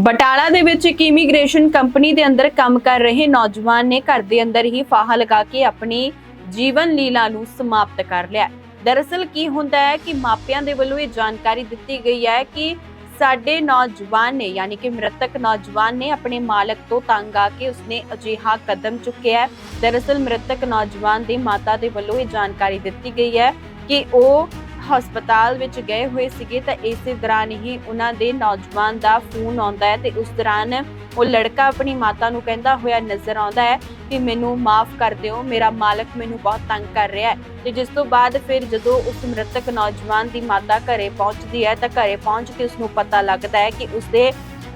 ਬਟਾਲਾ ਦੇ ਵਿੱਚ ਇੱਕ ਇਮੀਗ੍ਰੇਸ਼ਨ ਕੰਪਨੀ ਦੇ ਅੰਦਰ ਕੰਮ ਕਰ ਰਹੇ ਨੌਜਵਾਨ ਨੇ ਘਰ ਦੇ ਅੰਦਰ ਹੀ ਫਾਹਾ ਲਗਾ ਕੇ ਆਪਣੀ ਜੀਵਨ ਲੀਲਾ ਨੂੰ ਸਮਾਪਤ ਕਰ ਲਿਆ। ਦਰਅਸਲ ਕੀ ਹੁੰਦਾ ਹੈ ਕਿ ਮਾਪਿਆਂ ਦੇ ਵੱਲੋਂ ਇਹ ਜਾਣਕਾਰੀ ਦਿੱਤੀ ਗਈ ਹੈ ਕਿ ਸਾਡੇ ਨੌਜਵਾਨ ਨੇ, ਯਾਨੀ ਕਿ ਮ੍ਰਿਤਕ ਨੌਜਵਾਨ ਨੇ ਆਪਣੇ ਮਾਲਕ ਤੋਂ ਤੰਗ ਆ ਕੇ ਉਸਨੇ ਅਜਿਹਾ ਕਦਮ ਚੁੱਕਿਆ ਹੈ। ਦਰਅਸਲ ਮ੍ਰਿਤਕ ਨੌਜਵਾਨ ਦੀ ਮਾਤਾ ਦੇ ਵੱਲੋਂ ਇਹ ਜਾਣਕਾਰੀ ਦਿੱਤੀ ਗਈ ਹੈ ਕਿ ਉਹ ਹਸਪਤਾਲ ਵਿੱਚ ਗਏ ਹੋਏ ਸੀਗੇ ਤਾਂ ਇਸੇ ਦੌਰਾਨ ਹੀ ਉਹਨਾਂ ਦੇ ਨੌਜਵਾਨ ਦਾ ਫੋਨ ਆਉਂਦਾ ਹੈ ਤੇ ਉਸ ਦੌਰਾਨ ਉਹ ਲੜਕਾ ਆਪਣੀ ਮਾਤਾ ਨੂੰ ਕਹਿੰਦਾ ਹੋਇਆ ਨਜ਼ਰ ਆਉਂਦਾ ਹੈ ਕਿ ਮੈਨੂੰ ਮਾਫ ਕਰ ਦਿਓ, ਮੇਰਾ ਮਾਲਕ ਮੈਨੂੰ ਬਹੁਤ ਤੰਗ ਕਰ ਰਿਹਾ ਹੈ। ਤੇ ਜਿਸ ਤੋਂ ਬਾਅਦ ਫਿਰ ਜਦੋਂ ਉਸ ਮ੍ਰਿਤਕ ਨੌਜਵਾਨ ਦੀ ਮਾਤਾ ਘਰੇ ਪਹੁੰਚਦੀ ਹੈ ਤਾਂ ਘਰੇ ਪਹੁੰਚ ਕੇ ਉਸ ਨੂੰ ਪਤਾ ਲੱਗਦਾ ਹੈ ਕਿ ਉਸਦੇ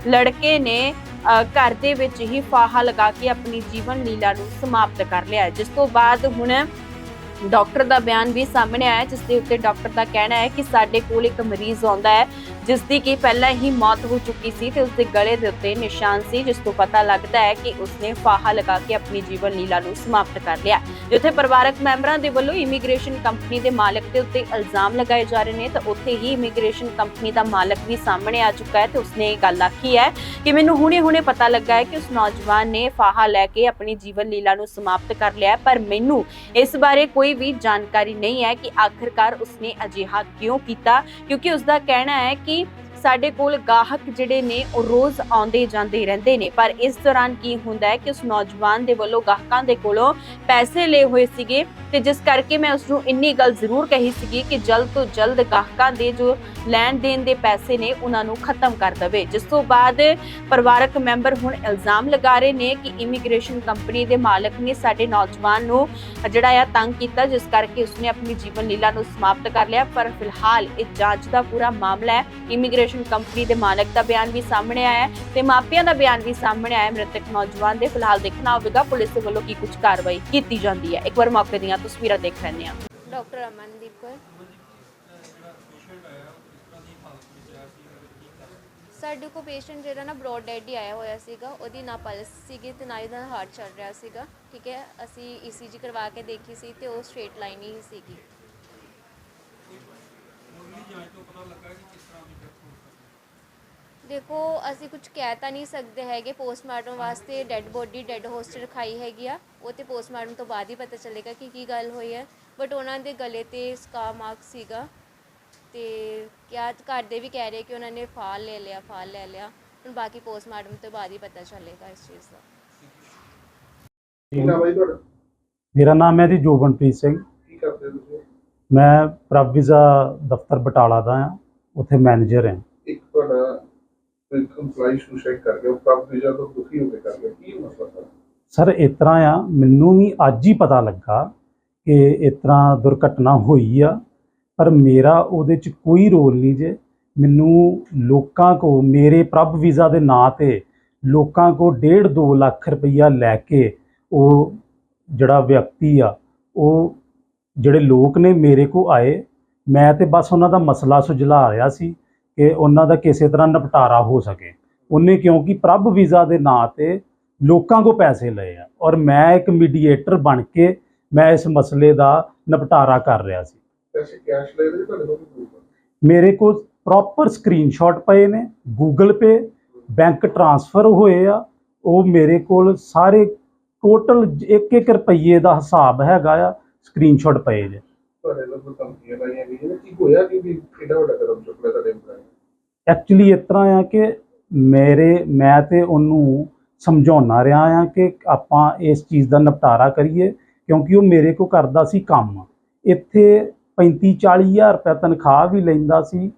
ਲੜਕੇ ਨੇ ਘਰ ਦੇ ਵਿੱਚ ਹੀ ਫਾਹਾ ਲਗਾ ਕੇ ਆਪਣੀ ਜੀਵਨ ਲੀਲਾ ਨੂੰ ਸਮਾਪਤ ਕਰ ਲਿਆ ਜਿਸ ਤੋਂ ਬਾਅਦ ਹੁਣ ਡਾਕਟਰ ਦਾ ਬਿਆਨ ਵੀ ਸਾਹਮਣੇ ਆਇਆ ਹੈ, ਜਿਸ ਦੇ ਉੱਤੇ ਡਾਕਟਰ ਦਾ ਕਹਿਣਾ ਹੈ ਕਿ ਸਾਡੇ ਕੋਲ ਇੱਕ ਮਰੀਜ਼ ਆਉਂਦਾ ਹੈ ਜਿਸ ਦੀ ਕਿ ਪਹਿਲਾਂ ਹੀ ਮੌਤ ਹੋ ਚੁੱਕੀ ਸੀ ਤੇ ਉਸਦੇ ਗਲੇ ਦੇ ਉੱਤੇ ਨਿਸ਼ਾਨ ਸੀ ਜਿਸ ਤੋਂ ਪਤਾ ਲੱਗਦਾ ਹੈ ਕਿ ਉਸਨੇ ਫਾਹਾ ਲਗਾ ਕੇ ਆਪਣੀ ਜੀਵਨ ਲੀਲਾ ਨੂੰ ਸਮਾਪਤ ਕਰ ਲਿਆ। ਜਿੱਥੇ ਪਰਿਵਾਰਕ ਮੈਂਬਰਾਂ ਦੇ ਵੱਲੋਂ ਇਮੀਗ੍ਰੇਸ਼ਨ ਕੰਪਨੀ ਦੇ ਮਾਲਕ ਦੇ ਉੱਤੇ ਇਲਜ਼ਾਮ ਲਗਾਏ ਜਾ ਰਹੇ ਨੇ ਤਾਂ ਉੱਥੇ ਹੀ ਇਮੀਗ੍ਰੇਸ਼ਨ ਕੰਪਨੀ ਦਾ ਮਾਲਕ ਵੀ ਸਾਹਮਣੇ ਆ ਚੁੱਕਾ ਹੈ ਤੇ ਉਸਨੇ ਇਹ ਗੱਲ ਆਖੀ ਹੈ ਕਿ ਮੈਨੂੰ ਹੁਣੇ-ਹੁਣੇ ਪਤਾ ਲੱਗਾ ਹੈ ਕਿ ਉਸ ਨੌਜਵਾਨ ਨੇ ਫਾਹਾ ਲੈ ਕੇ ਆਪਣੀ ਜੀਵਨ ਲੀਲਾ ਨੂੰ ਸਮਾਪਤ ਕਰ ਲਿਆ ਪਰ ਮੈਨੂੰ ਇਸ ਬਾਰੇ ਕੋਈ ਵੀ ਜਾਣਕਾਰੀ ਨਹੀਂ ਹੈ ਕਿ ਆਖਰਕਾਰ ਉਸਨੇ ਅਜਿਹਾ ਕਿਉਂ ਕੀਤਾ, ਕਿਉਂਕਿ ਉਸਦਾ ਕਹਿਣਾ ਹੈ ਕਿ ਸਾਡੇ ਕੋਲ ਗਾਹਕ ਜਿਹੜੇ ਨੇ, ਉਹ ਰੋਜ਼ ਆਉਂਦੇ ਜਾਂਦੇ ਰਹਿੰਦੇ ਨੇ। ਪਰ ਇਸ ਦੌਰਾਨ ਕੀ ਹੁੰਦਾ ਹੈ ਕਿ ਉਸ ਨੌਜਵਾਨ ਦੇ ਵੱਲੋਂ ਗਾਹਕਾਂ ਦੇ ਕੋਲੋਂ ਪੈਸੇ ਲਏ ਹੋਏ ਸੀਗੇ ਤੇ ਜਿਸ ਕਰਕੇ ਮੈਂ ਉਸ ਨੂੰ ਇੰਨੀ ਗੱਲ ਜ਼ਰੂਰ ਕਹੀ ਸੀਗੀ ਕਿ ਜਲਦ ਤੋਂ ਜਲਦ ਗਾਹਕਾਂ ਦੇ ਜੋ ਲੈਣ ਦੇਣ ਦੇ ਪੈਸੇ ਨੇ, ਉਹਨਾਂ ਨੂੰ ਖਤਮ ਕਰ ਦੇਵੇ। ਜਿਸ ਤੋਂ ਬਾਅਦ ਪਰਿਵਾਰਕ ਮੈਂਬਰ ਹੁਣ ਇਲਜ਼ਾਮ ਲਗਾ ਰਹੇ ਨੇ ਕਿ ਇਮੀਗ੍ਰੇਸ਼ਨ ਕੰਪਨੀ ਦੇ ਮਾਲਕ ਨੇ ਸਾਡੇ ਨੌਜਵਾਨ ਨੂੰ ਜਿਹੜਾ ਆ ਤੰਗ ਕੀਤਾ, ਜਿਸ ਕਰਕੇ ਉਸਨੇ ਆਪਣੀ ਜੀਵਨ ਲੀਲਾ ਨੂੰ ਸਮਾਪਤ ਕਰ ਲਿਆ। ਪਰ ਫਿਲਹਾਲ ਇਹ ਜਾਂਚ ਦਾ ਪੂਰਾ ਮਾਮਲਾ ਹੈ। ਇਮੀਗ੍ਰੇਸ਼ਨ ਕੰਪਨੀ ਦੇ ਮਾਲਕ ਦਾ ਬਿਆਨ ਵੀ ਸਾਹਮਣੇ ਆਇਆ ਤੇ ਮਾਪਿਆਂ ਦਾ ਬਿਆਨ ਵੀ ਸਾਹਮਣੇ ਆਇਆ ਮ੍ਰਿਤਕ ਨੌਜਵਾਨ ਦੇ ਫਿਲਹਾਲ ਦੇਖਣਾ ਹੋਵੇਗਾ ਪੁਲਿਸ ਦੇ ਵੱਲੋਂ ਕੀ ਕੁਝ ਕਾਰਵਾਈ ਕੀਤੀ ਜਾਂਦੀ ਹੈ। ਇੱਕ ਵਾਰ ਮੌਕੇ ਦੀਆਂ ਤਸਵੀਰਾਂ ਦੇਖ ਲੈਂਦੇ ਹਾਂ। ਡਾਕਟਰ ਅਮਨਦੀਪ ਕੌਰ। ਸਾਡੇ ਕੋਲ ਪੇਸ਼ੈਂਟ ਜਿਹੜਾ ਨਾ ਬ੍ਰੌਡ ਡੈਡ ਹੀ ਆਇਆ ਹੋਇਆ ਸੀਗਾ ਉਹਦੀ ਨਾ ਪਲਸ ਸੀਗੀ ਤੇ ਨਾ ਇਹਦਾ ਹਾਰਟ ਚੱਲ ਰਿਹਾ ਸੀਗਾ ਠੀਕ ਹੈ? ਅਸੀਂ ਈਸੀਜੀ ਕਰਵਾ ਕੇ ਦੇਖੀ ਸੀ ਤੇ ਉਹ ਸਟ੍ਰੇਟ ਲਾਈਨ ਹੀ ਸੀਗੀ। ਦੇਖੋ ਅਸੀਂ ਕੁਝ ਕਹਿ ਤਾਂ ਨਹੀਂ ਸਕਦੇ ਹੈਗੇ ਪੋਸਟਮਾਰਟਮ ਵਾਸਤੇ ਡੈੱਡ ਬੋਡੀ ਡੈੱਡ ਹੋਸਟ ਰਖਾਈ ਹੈਗੀ ਆ। ਉਹ ਤੇ ਪੋਸਟਮਾਰਟਮ ਤੋਂ ਬਾਅਦ ਹੀ ਪਤਾ ਚੱਲੇਗਾ ਕਿ ਕੀ ਗੱਲ ਹੋਈ ਹੈ। ਬਟ ਉਹਨਾਂ ਦੇ ਗਲੇ ਤੇ ਸਕਾਰ ਮਾਰਕ ਸੀਗਾ ਤੇ ਕਿਆ ਘਰ ਦੇ ਵੀ ਕਹਿ ਰਹੇ ਕਿ ਉਹਨਾਂ ਨੇ ਫਾਲ ਲੈ ਲਿਆ ਫਾਲ ਲੈ ਲਿਆ। ਹੁਣ ਬਾਕੀ ਪੋਸਟਮਾਰਟਮ ਤੋਂ ਬਾਅਦ ਹੀ ਪਤਾ ਚੱਲੇਗਾ ਇਸ ਚੀਜ਼ ਦਾ। ਕੀ ਨਾਮ ਹੈ ਜੀ ਤੁਹਾਡਾ? ਮੇਰਾ ਨਾਮ ਹੈ ਜੀ ਜੋਬਨਪ੍ਰੀਤ ਸਿੰਘ। ਕੀ ਕਰਦੇ ਹੋ ਤੁਸੀਂ? ਮੈਂ ਪ੍ਰਭ ਵੀਜ਼ਾ ਦਫ਼ਤਰ ਬਟਾਲਾ ਦਾ ਹਾਂ। ਉੱਥੇ ਮੈਨੇਜਰ ਹਾਂ। ਇੱਕ EMPLOYEE ਸੁਸਾਈਡ ਕਰ ਗਿਆ ਉਹ ਪ੍ਰਭ ਵੀਜ਼ਾ ਤੋਂ ਦੁਖੀ ਹੋ ਕੇ ਕਰ ਗਿਆ ਕੀ ਮਸਲਾ ਸਰ ਸਰ, ਇਸ ਤਰ੍ਹਾਂ ਆ, ਮੈਨੂੰ ਵੀ ਅੱਜ ਹੀ ਪਤਾ ਲੱਗਾ ਕਿ ਇਸ ਤਰ੍ਹਾਂ ਦੁਰਘਟਨਾ ਹੋਈ ਆ, ਪਰ ਮੇਰਾ ਉਹਦੇ 'ਚ ਕੋਈ ਰੋਲ ਨਹੀਂ ਜੇ। ਮੈਨੂੰ ਲੋਕਾਂ ਕੋ, ਮੇਰੇ ਪ੍ਰਭ ਵੀਜ਼ਾ ਦੇ ਨਾਂ ਤੇ ਲੋਕਾਂ ਕੋ 1.5 2 ਲੱਖ ਰੁਪਈਆ ਲੈ ਕੇ ਉਹ ਜਿਹੜਾ ਵਿਅਕਤੀ ਆ, ਉਹ ਜਿਹੜੇ ਲੋਕ ਨੇ ਮੇਰੇ ਕੋ ਆਏ। ਮੈਂ ਤੇ ਬਸ ਉਹਨਾਂ ਦਾ ਮਸਲਾ ਸੁਝਲਾ ਰਿਹਾ ਸੀ। ਕਿ ਉਹਨਾਂ ਦਾ ਕਿਸੇ ਤਰ੍ਹਾਂ ਨਿਪਟਾਰਾ ਹੋ ਸਕੇ। ਉਹਨੇ ਕਿਉਂਕਿ ਪ੍ਰਭ ਵੀਜ਼ਾ ਦੇ ਨਾਂ ਤੇ ਲੋਕਾਂ ਕੋ ਪੈਸੇ ਲਏ ਆ ਔਰ ਮੈਂ ਇੱਕ ਮੀਡੀਏਟਰ ਬਣ ਕੇ ਮੈਂ ਇਸ ਮਸਲੇ ਦਾ ਨਿਪਟਾਰਾ ਕਰ ਰਿਹਾ ਸੀ? ਮੇਰੇ ਕੋਲ ਪ੍ਰੋਪਰ ਸਕਰੀਨਸ਼ਾਟ ਪਏ ਨੇ ਗੂਗਲ ਪੇ ਬੈਂਕ ਟ੍ਰਾਂਸਫਰ ਹੋਏ ਆ ਉਹ ਮੇਰੇ ਕੋਲ ਸਾਰੇ ਟੋਟਲ 1-1 ਰੁਪਈਏ ਦਾ ਹਿਸਾਬ ਹੈਗਾ ਆ ਸਕਰੀਨਸ਼ਾਟ ਪਏ ਜੇ। ਤੁਹਾਡੇ ਨਾਲ ਕੋਈ ਲਾਈਆਂ ਗਈਆਂ ਨੇ? ਕੀ ਹੋਇਆ? ਕਿ ਵੀ ਕਿਹੜਾ ਵੱਡਾ ਕਦਮ ਚੁੱਕ ਲਿਆ ਤੁਹਾਡੇ employee ਨੇ? ਐਕਚੁਅਲੀ ਇਸ ਤਰ੍ਹਾਂ ਆ ਕਿ ਮੇਰੇ, ਮੈਂ ਤੇ ਉਹਨੂੰ ਸਮਝਾਉਣਾ ਰਿਹਾ ਆ ਕਿ ਆਪਾਂ ਇਸ ਚੀਜ਼ ਦਾ ਨਿਪਟਾਰਾ ਕਰੀਏ, ਕਿਉਂਕਿ ਉਹ ਮੇਰੇ ਕੋ ਕਰਦਾ ਸੀ ਕੰਮ। ਇੱਥੇ 35 40 ਹਜ਼ਾਰ ਰੁਪਏ ਤਨਖਾਹ ਵੀ ਲੈਂਦਾ ਸੀ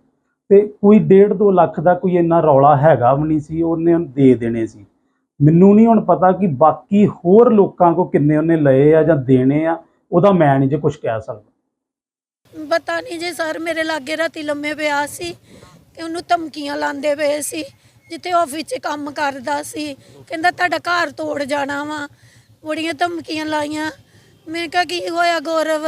ਤੇ ਕੋਈ 1.5 2 ਲੱਖ ਦਾ ਕੋਈ ਇੰਨਾ ਰੌਲਾ ਹੈਗਾ ਵੀ ਨਹੀਂ ਸੀ, ਉਹਨੇ ਉਹਨੂੰ ਦੇ ਦੇਣੇ ਸੀ। ਮੈਨੂੰ ਨਹੀਂ ਹੁਣ ਪਤਾ ਕਿ ਬਾਕੀ ਹੋਰ ਲੋਕਾਂ ਕੋ ਕਿੰਨੇ ਉਹਨੇ ਲਏ ਆ ਜਾਂ ਦੇਣੇ ਆ, ਉਹਦਾ ਮੈਂ ਨਹੀਂ ਜੇ ਕੁਝ ਕਹਿ ਸਕਦਾ। ਪਤਾ ਨਹੀਂ ਜੀ, ਸਰ ਮੇਰੇ ਲਾਗੇ ਰਾਤੀ ਲੰਮੇ ਪਿਆ ਸੀ ਤੇ ਉਹਨੂੰ ਧਮਕੀਆਂ ਲਾਉਂਦੇ ਪਏ ਸੀ, ਜਿੱਥੇ ਆਫਿਸ 'ਚ ਕੰਮ ਕਰਦਾ ਸੀ। ਕਹਿੰਦਾ ਤੁਹਾਡਾ ਘਰ ਤੋੜ ਜਾਣਾ ਵਾ। ਬੜੀਆਂ ਧਮਕੀਆਂ ਲਾਈਆਂ। ਮੈਂ ਕਿਹਾ, ਕੀ ਹੋਇਆ ਗੌਰਵ?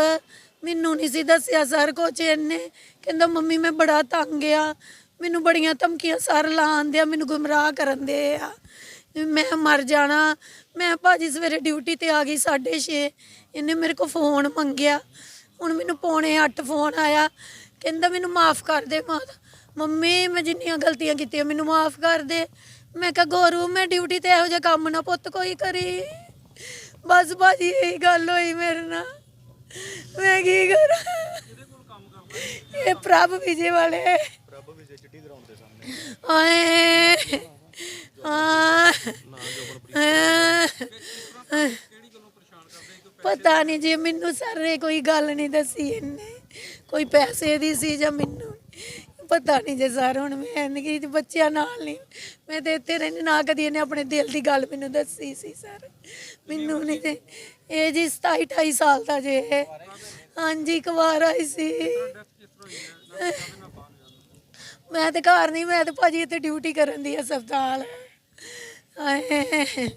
ਮੈਨੂੰ ਨਹੀਂ ਸੀ ਦੱਸਿਆ ਸਰ ਕੁਛ ਇਹਨੇ। ਕਹਿੰਦਾ, ਮੰਮੀ, ਮੈਂ ਬੜਾ ਤੰਗ ਆ। ਮੈਨੂੰ ਬੜੀਆਂ ਧਮਕੀਆਂ ਸਰ ਲਾਉਂਦੇ ਆ, ਮੈਨੂੰ ਗੁੰਮਰਾਹ ਕਰਨ ਦੇ ਆ। ਮੈਂ ਮਰ ਜਾਣਾ। ਮੈਂ ਭਾਜੀ ਸਵੇਰੇ ਡਿਊਟੀ ਤੇ ਆ ਗਈ 6:30 ਇਹਨੇ ਮੇਰੇ ਕੋਲ ਫੋਨ ਮੰਗਿਆ। ਹੁਣ ਮੈਨੂੰ ਪੌਣੇ 8 ਫੋਨ ਆਇਆ। ਕਹਿੰਦਾ ਮੈਨੂੰ ਮਾਫ ਕਰ ਦੇ ਮਾਤਾ। ਮੰਮੀ ਮੈਂ ਜਿੰਨੀਆਂ ਗਲਤੀਆਂ ਕੀਤੀਆਂ ਮੈਨੂੰ ਮਾਫ ਕਰ ਦੇ। ਮੈਂ ਕਿਹਾ ਗੋਰੂ ਮੈਂ ਡਿਊਟੀ ਤੇ ਇਹੋ ਜਿਹਾ ਕੰਮ ਨਾ ਪੁੱਤ ਕੋਈ ਕਰੀ। ਬਸ ਭਾਜੀ ਇਹੀ ਗੱਲ ਹੋਈ ਮੇਰੇ ਨਾਲ। ਮੈਂ ਕੀ ਕਰਾਂ? ਇਹ ਪ੍ਰਭ ਵਿਜੇ ਵਾਲੇ। ਪ੍ਰਭ ਵਿਜੇ ਚਿੱਟੀ ਦਰਾਉਂਦੇ ਸਾਹਮਣੇ। ਆਏ ਆ ਪਤਾ ਨਹੀਂ ਜੀ, ਮੈਨੂੰ ਸਾਰੇ ਕੋਈ ਗੱਲ ਨਹੀਂ ਦੱਸੀ ਇਹਨੇ। ਕੋਈ ਪੈਸੇ ਦੀ ਸੀ ਜਾਂ ਮੈਨੂੰ ਪਤਾ ਨਹੀਂ ਜੇ ਸਰ, ਹੁਣ ਮੈਂ ਨਹੀਂ ਬੱਚਿਆਂ ਨਾਲ ਨਹੀਂ ਮੈਂ ਤੇ ਇੱਥੇ ਰਹਿੰਦੀ, ਨਾ ਕਦੀ ਇਹਨੇ ਆਪਣੇ ਦਿਲ ਦੀ ਗੱਲ ਮੈਨੂੰ ਦੱਸੀ ਸੀ ਸਰ। ਮੈਨੂੰ ਨਹੀਂ ਤੇ ਇਹ ਜੀ 27 28 ਸਾਲ ਦਾ ਜੇ। ਇਹ। ਹਾਂਜੀ, ਕੁਵਾਰਾ ਹੀ ਸੀ। ਮੈਂ ਤੇ ਘਰ ਨਹੀਂ ਮੈਂ ਤੇ ਭਾਜੀ ਇੱਥੇ ਡਿਊਟੀ ਕਰਨ ਦੀ ਹਸਪਤਾਲ। ਆਏ।